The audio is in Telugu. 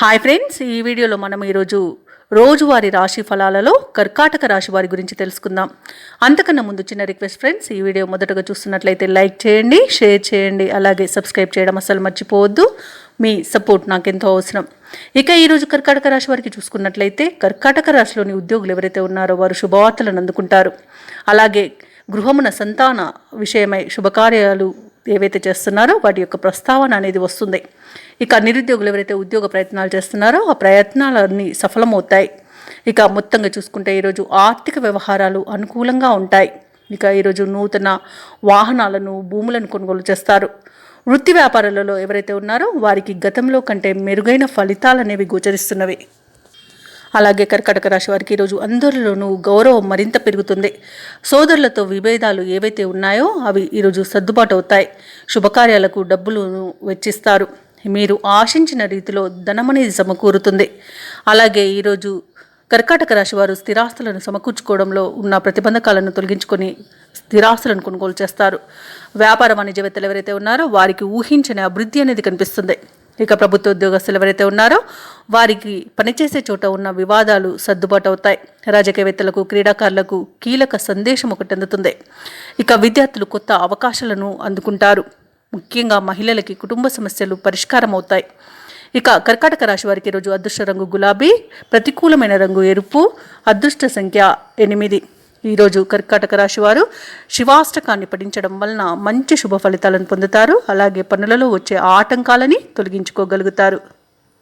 హాయ్ ఫ్రెండ్స్ ఈ వీడియోలో మనం ఈరోజు రోజువారీ రాశి ఫలాలలో కర్కాటక రాశి వారి గురించి తెలుసుకుందాం. అంతకన్నా ముందు చిన్న రిక్వెస్ట్ ఫ్రెండ్స్ ఈ వీడియో మొదటగా చూస్తున్నట్లయితే లైక్ చేయండి షేర్ చేయండి అలాగే సబ్స్క్రైబ్ చేయడం అసలు మర్చిపోవద్దు. మీ సపోర్ట్ నాకెంతో అవసరం. ఇక ఈరోజు కర్కాటక రాశి వారికి చూసుకున్నట్లయితే కర్కాటక రాశిలోని ఉద్యోగులు ఎవరైతే ఉన్నారో వారు శుభవార్తలను అందుకుంటారు. అలాగే గృహమున సంతాన విషయమై శుభకార్యాలు ఏవైతే చేస్తున్నారో వాటి యొక్క ప్రస్తావన అనేది వస్తుంది. ఇక నిరుద్యోగులు ఎవరైతే ఉద్యోగ ప్రయత్నాలు చేస్తున్నారో ఆ ప్రయత్నాలన్నీ సఫలమవుతాయి. ఇక మొత్తంగా చూసుకుంటే ఈరోజు ఆర్థిక వ్యవహారాలు అనుకూలంగా ఉంటాయి. ఇక ఈరోజు నూతన వాహనాలను భూములను కొనుగోలు చేస్తారు. వృత్తి వ్యాపారాలలో ఎవరైతే ఉన్నారో వారికి గతంలో కంటే మెరుగైన ఫలితాలు అనేవి గోచరిస్తున్నవి. అలాగే కర్కటక రాశి వారికి ఈరోజు అందరిలోనూ గౌరవం మరింత పెరుగుతుంది. సోదరులతో విభేదాలు ఏవైతే ఉన్నాయో అవి ఈరోజు సర్దుబాటు అవుతాయి. శుభకార్యాలకు డబ్బులను వెచ్చిస్తారు. మీరు ఆశించిన రీతిలో ధనమనేది సమకూరుతుంది. అలాగే ఈరోజు కర్కాటక రాశి వారు స్థిరాస్తులను సమకూర్చుకోవడంలో ఉన్న ప్రతిబంధకాలను తొలగించుకొని స్థిరాస్తులను కొనుగోలు చేస్తారు. వ్యాపార వాణిజ్యవేత్తలు ఎవరైతే ఉన్నారో వారికి ఊహించని అభివృద్ధి అనేది కనిపిస్తుంది. ఇక ప్రభుత్వ ఉద్యోగస్తులు ఎవరైతే ఉన్నారో వారికి పనిచేసే చోట ఉన్న వివాదాలు సర్దుబాటు అవుతాయి. రాజకీయవేత్తలకు క్రీడాకారులకు కీలక సందేశం ఒకటి అందుతుంది. ఇక విద్యార్థులు కొత్త అవకాశాలను అందుకుంటారు. ముఖ్యంగా మహిళలకి కుటుంబ సమస్యలు పరిష్కారం అవుతాయి. ఇక కర్కాటక రాశి వారికి ఈరోజు అదృష్ట రంగు గులాబీ ప్రతికూలమైన రంగు ఎరుపు అదృష్ట సంఖ్య ఎనిమిది. ఈరోజు కర్కాటక రాశి వారు శివాష్టకాన్ని పఠించడం వలన మంచి శుభ ఫలితాలను పొందుతారు. అలాగే పనులలో వచ్చే ఆటంకాలని తొలగించుకోగలుగుతారు.